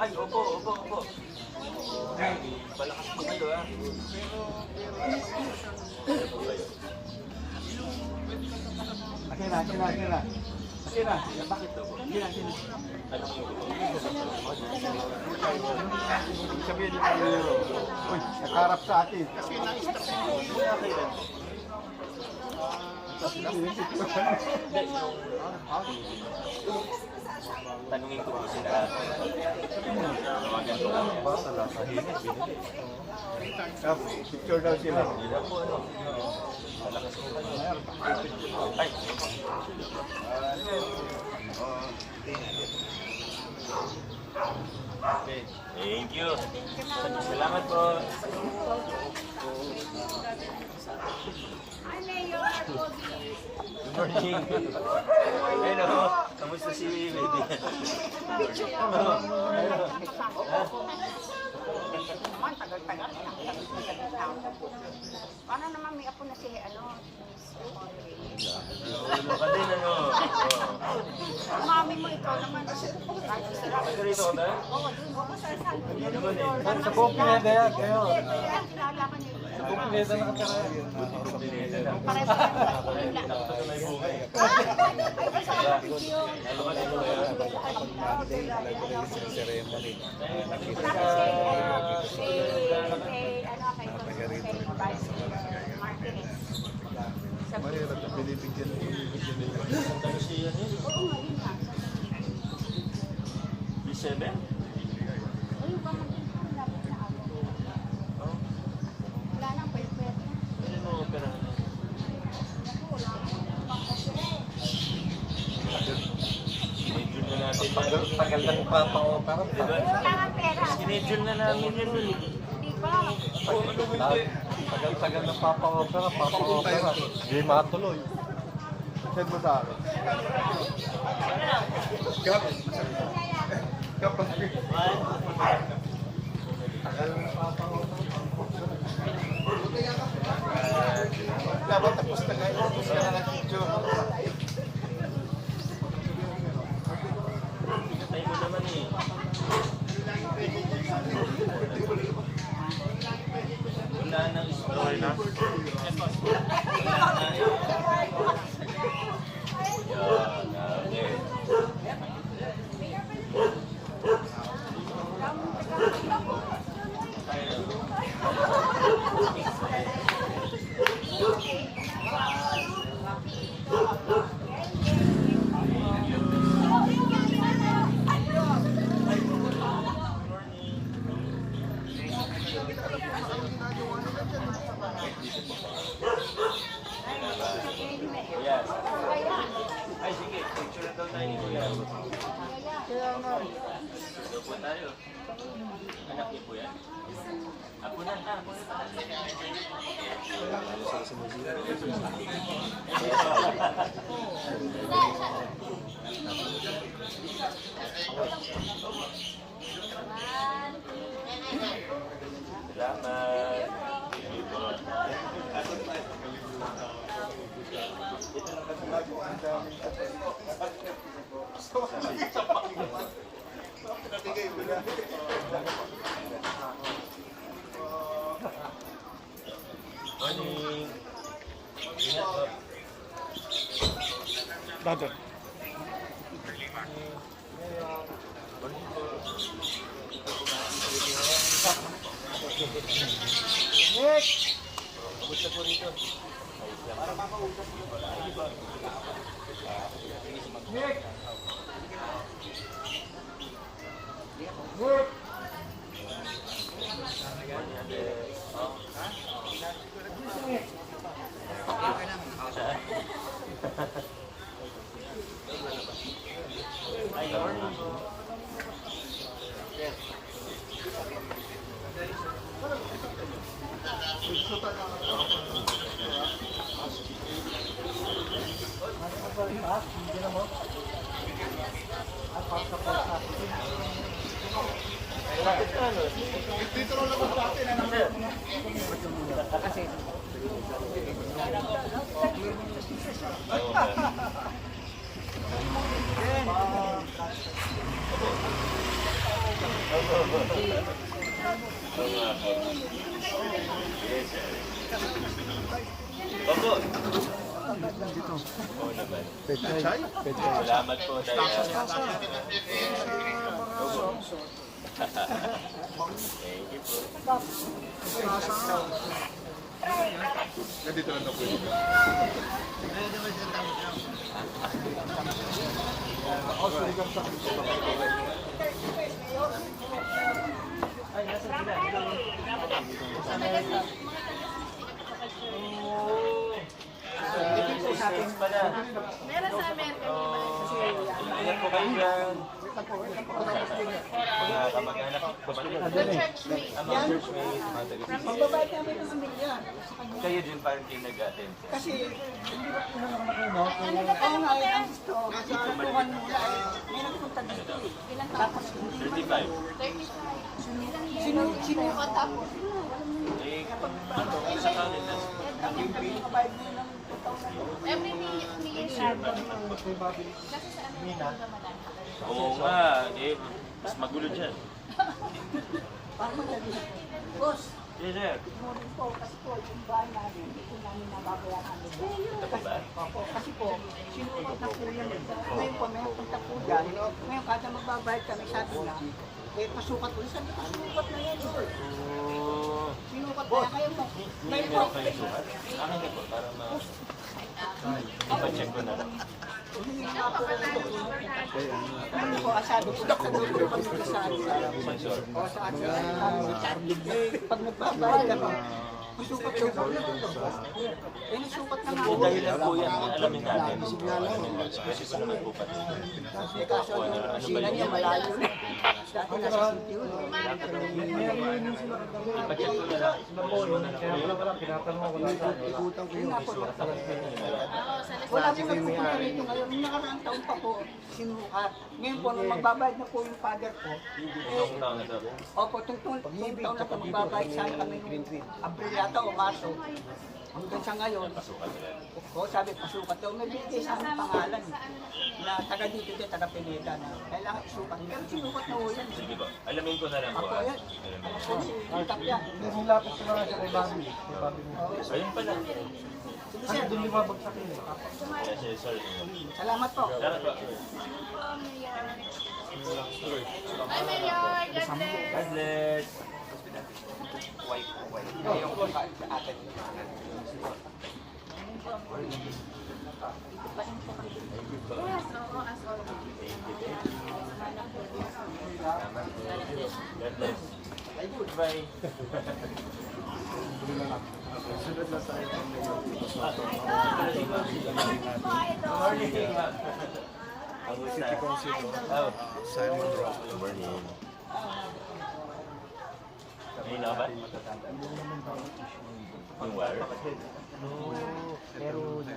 Ay, opo, opo, opo. Ay, palakas po kayo ah. Akin na, akin na, akin na. Akin na. Bakit daw po? Akin na, akin na. Ano po? Sabihin yung euro. Uy, nakarap sa atin. Kasi Kaya kailan? Hindi, yung... Tanungin ko po sila. Tawagan ko lang. Picture daw sila. Po po. Ay. Thank you. Salamat po. Hi, Mayor. Kobe. Good morning. Hello. Kamusta si baby? Naman, tagal-tagal na. Na. Paano naman may apo na si, ano, Miss Audrey? Ulo ka din ano. Mami mo, ikaw naman. Rito ka ba? Oo, ako sa Pupineda yan, kayo. Kaya kilala Sa ko na yung buhay. Ay, kasama ko yun. Ano ka dito kaya? Ceremony. Nakita kay, kay, ano, kay Kay Vice Martinez. Sa Mahirap na binibigyan binibigyan nila. Ano si ano yun? Oo nga, yun nga. B7? Uy, ba maging lapit na ako. Oh. Wala nang pwede-pwede na. Ano mo opera? Wala nang Schedule na natin na papapa-opera. Diba? Wala nang pera. Schedule na namin yan eh. Hindi pa. Tagal-tagal na papa-opera, papa-opera. Hindi matuloy. Send mo sa akin. Kap. Kapag. Tagal na papa-opera. Dapat tapos na kayo. Tapos ka na ng video. Tayo mo naman eh. Wala nang story na. Wala na eh. Yan, okay. Yes. Ay, sige. Picture na daw tayo ni Kuya. Doon po tayo. Anak niyo po yan? Apo na, apo na. Salamat. Sige po. Ito lang kasi bago. Ang daming Morning. Ingat po. Po. Nick! Kamusta po rito? Para makausap ba? Nick! Nick! Ano? Dito sa. Ano? Sir. Oo nga. Oo nga po. Yes, sir. Opo. Thank you po. Nandito lang na po yun. Pala. Meron sa Amerika. Ingat po kayo dyan. Mga kamag-anak, The church mate. ang mga churchmate, mga taga Magbabayad namin ng pamilya. Kayo din parang kayo nag-attend. Kasi, oo nga, eh, ang gusto, kasi tulungan muna eh. May nagpunta dito eh. Tapos, 35. 35. sino, sino yung katapos? Eh, ano, sa kanila. Nakabayad na Every Eve. Kasi sa Ramadan. Oo nga, eh, mas magulo dyan. Parang. Boss, Yes, sir. morning po, kasi po, yung bahay namin, hindi po namin nababayaran lupa. Ito ba? Opo, kasi po, sinukat na po yan. eh. Ngayon po, may punta po dyan. Ngayon, kada magbabayad kami, sabi na, eh, pasukat ulit. Sabi, pasukat na yan. eh. Oo. Sinukat na yan. Ngayon po, may Meron kayo sukat? Akin na po, para ma... Ipa-check ko na lang. Ako. Ano ko, nakadulong kami sa saan. Sensor. O saan sa Pag nagbabayad pasukat daw po yan. Eh, nasukat na nga Yung po. dahilan po yan, alamin natin. Kasi ko naman po pati. Eh, kaso ano, yung ano ba yun? Malayo na. Dati nasa city yun. Ipa-check ko na lang. Kaya wala wala, pinatanong ko wala saan. Wala. Yun nga po, Oo, sa Wala po nagpupunta rito ngayon. Nung nakaraang taon pa po, sinukat. Ngayon po, nung magbabayad na po yung father ko, opo, itong taon na po magbabayad sana kami nung Abril yata o Marso. Hanggang sa ngayon, ko sabi, pasukat daw. May bigay sa aming pangalan na taga dito din, taga Pineda na kailangan isukat. Pero sinukat na ho yan. Sige po. Alamin ko na lang po. Ako ah. yan. Ko. Tap yan. Mo lapit sa mga siya kay Bobby. Kay Bobby mo. Ayun pala. Kasi doon lumabagsak yun. eh. Yes, sir. Salamat po. Salamat po. Bye, Mayor. God bless. God bless. Yes, oo, as always. God bless. Goodbye. Morning, ma'am. Kamusta? Oh. Simon Rock. Good morning. May na Yung wire? Pero na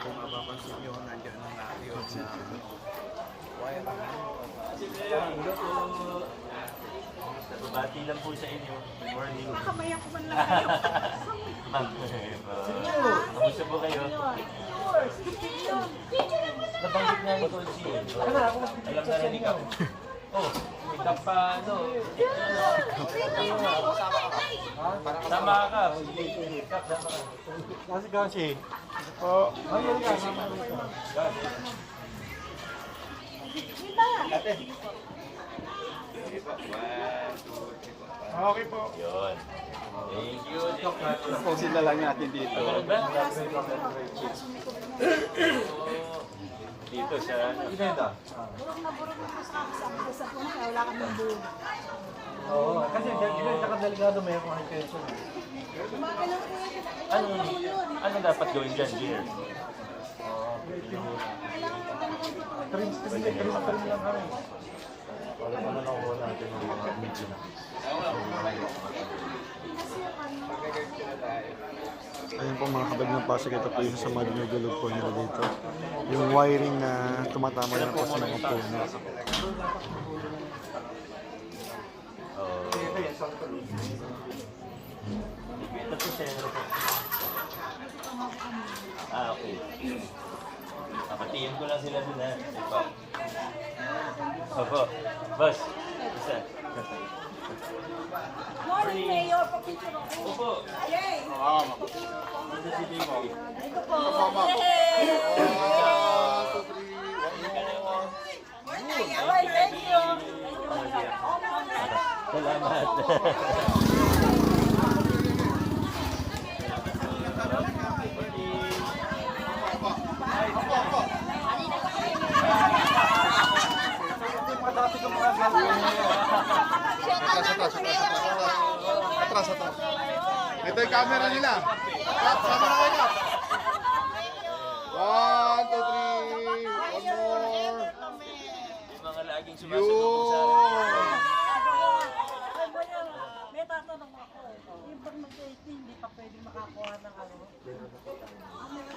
Kung mapapansin nyo, nandiyan ang nakiyot sa wire. Hello po. Bati lang po sa inyo. Good morning. Kamaya ko man lang kayo. Ma'am, kamusta po kayo? Nabanggit nga ni Consi. Alam na rin ikaw. Oh, may kap pa, ano. Tama ka. Kap, tama ka. Kasi kasi. Oh, ayun ka. Okay po. Yun. Thank you. Posin na lang natin dito. Ano ba? Dito siya. Pineda. Oo, kasi dahil nakadelikado may ako kay Quezon. Ano, ano dapat gawin dyan, dear? Trim, kasi trim, trim lang kami. Wala pa na nakuha natin ng mga medyo na. Ayun po mga kabag ng Pasig, ito po yung sa mga dinugulog po nila dito. Yung wiring na tumatama na po sa mga puno. Ah, okay. Papatiin ko lang sila dun ha. Opo. Boss. Isa. Morning, Mayor. Papicture ako. Opo. Yay! Ito si Baby. Ito po. Yay! Ay, thank you. Salamat. Atras, atras. Ito yung camera nila. Kap, sama na kayo, Kap. One, two, three. One more. Yung mga laging sumasalubong sa akin. Yun. May tatanong pag mag-18, hindi pa pwede makakuha ng ano.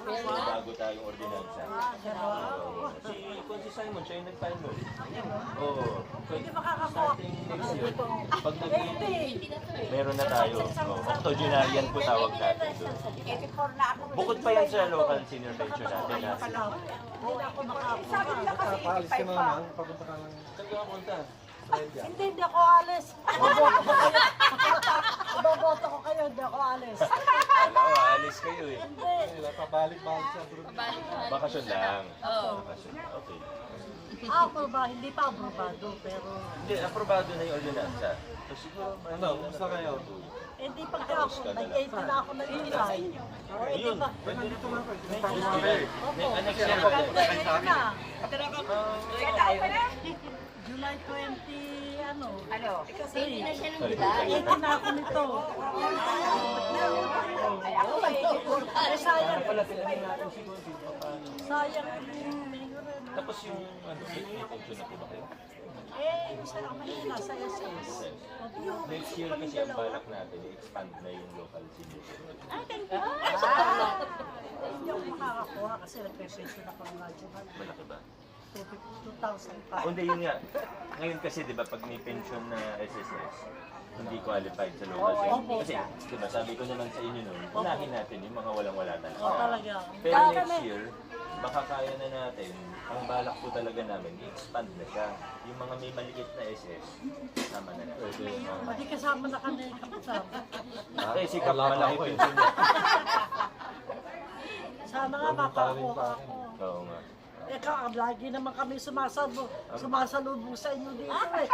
Bago tayong ordinansa. Oo. Si Consi Simon, siya yung nag-file nun. Oo. Hindi makakakuha. Starting next year. Pag nag meron na tayo. Octogenarian po tawag natin doon. 84 na ako. Bukod pa yan sa local senior pension natin. Na, Hindi na ako makakuha. Sabi nila kasi Paalis ka na naman, papunta ka lang. saan ka punta? Hindi, hindi ako alis. Boboto ko kayo. Ko hindi ako alis. Alam ko, alis kayo eh. Hindi. Pabalik-balik siya bro. Bakasyon lang. Bakasyon. Okay. Ah, Ako ba, hindi pa aprobado, pero Hindi, aprobado na yung ordinansa. So siguro, ano, Gusto kayo? hindi pagka ako, nag-18 na ako nag-resign. O, hindi Yun, ba? pwede rin tumawag. Next year ba? Nag-18 na. July 20, ano? Ano? Kasi, 18 na ako nito. Ay, sayang. Sayang yung mayor. ano. Tapos yung, ano, pension na po ba kayo? Eh, isa ang mahina sa SS. Next year kasi ang balak natin, i-expand na yung local senior. Ah, Hindi ako makakakuha kasi nagpe-pension ako ng. Malaki ba? 2,005. O hindi, yun nga. Ngayon kasi, di ba, pag may pension na SSS, hindi qualified sa local senior. Kasi, di ba, sabi ko naman sa inyo noon, unahin natin yung mga walang-wala talaga. talaga. Pero Kaya next kami- year, baka kaya na natin, ang balak po talaga namin, i-expand na siya. Yung mga may maliit na SS, tama na natin. Hindi kasama na kami kapitan. Okay, si Kap, malaki pension niya. Sana nga makakuha ako. Oo nga. Eh, ka, lagi naman kami sumasabo, sumasalubong sa inyo dito eh.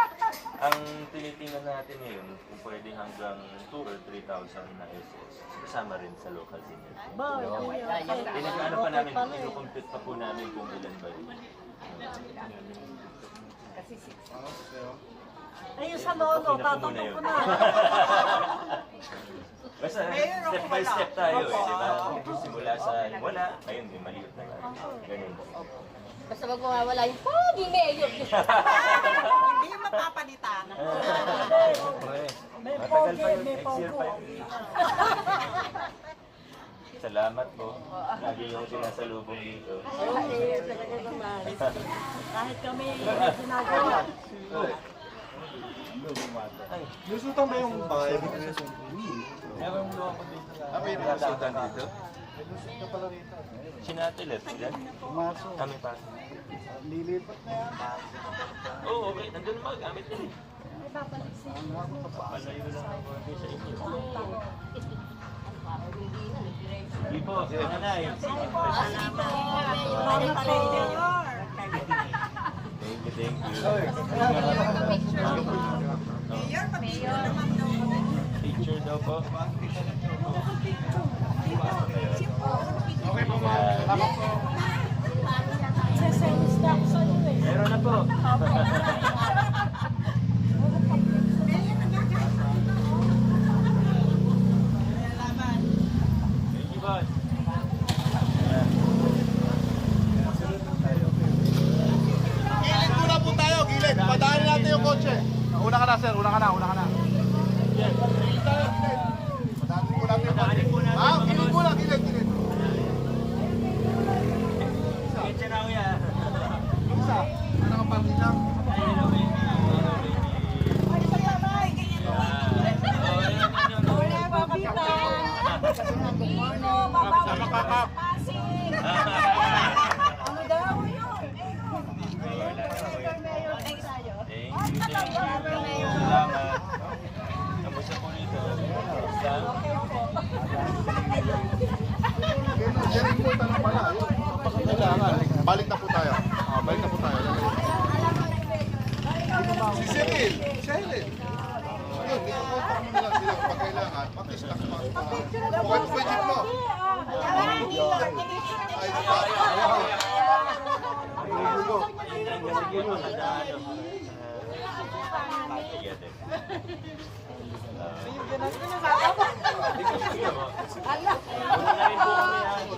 Ang tinitingnan natin ngayon, kung pwede hanggang 2 or 3,000 na SS, kasama rin sa local senior. Ba, okay, okay. Pinag-ano pa namin, pala eh. ino-compute pa po namin kung ilan ba yun. Ayun sa lolo, tatanong ko na. Basta step by step tayo eh, di ba? Simula sa wala, ngayon may maliit na lang. Ganun. Basta wag mawawala yung pogi mayor. Hindi yung mapapalitan. May Matagal pogi, may pogo. Salamat po. Lagi yung sinasalubong dito. Eh, talaga naman. Kahit kami may ginagawa. Lusutang ba yung bahay? Meron mo ako dito. Ah, may resultan dito. May lusot ka pala rito. Sinatilet, ilan? Pumasok. Kami pa. Lilipat na yan. Oo, okay. Nandun mga gamit nila eh. Babalik siya. Palayo lang ako sa inyo. Hindi po, nanay. Salamat po. Thank you, thank you. Picture daw po. Okay po, ma'am. Salamat po. Seselis na ako sa iyo eh. Meron na po. Thank you, boss. Gilid muna po tayo, gilid. Padaanin natin yung kotse. Una ka na, sir. Una ka na, una ka na. Gilid tayo, gilid. Padaanin po natin yung kotse. Ah, gilid muna, Ano, babawi ko sa Pasig. Ano daw yun? Thank you, thank you. Salamat. Kamusta po rito? Kamusta? Balik na po tayo. Ah, balik na po tayo. Si Cyril. Cyril. Yun, ikakontak mo nila sila kung kailangan. Mag-discuss mo. Okay, pwede mo. Ay, pa. Ayun, kasi yun, mga na,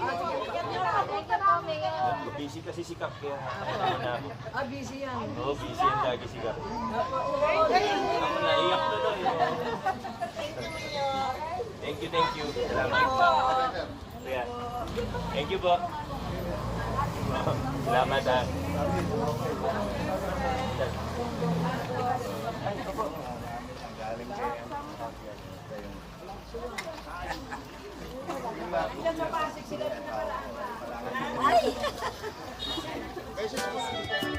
ano, kami. Busy kasi si Kap kaya. Ah, busy yan. Oo, busy yan lagi si Kap. Ako naiyak na doon. Eh. Thank you, thank you. Salamat. Yeah. Thank you po. Salamat ha. Ay, ito po. Sila rin na paraan. Ay!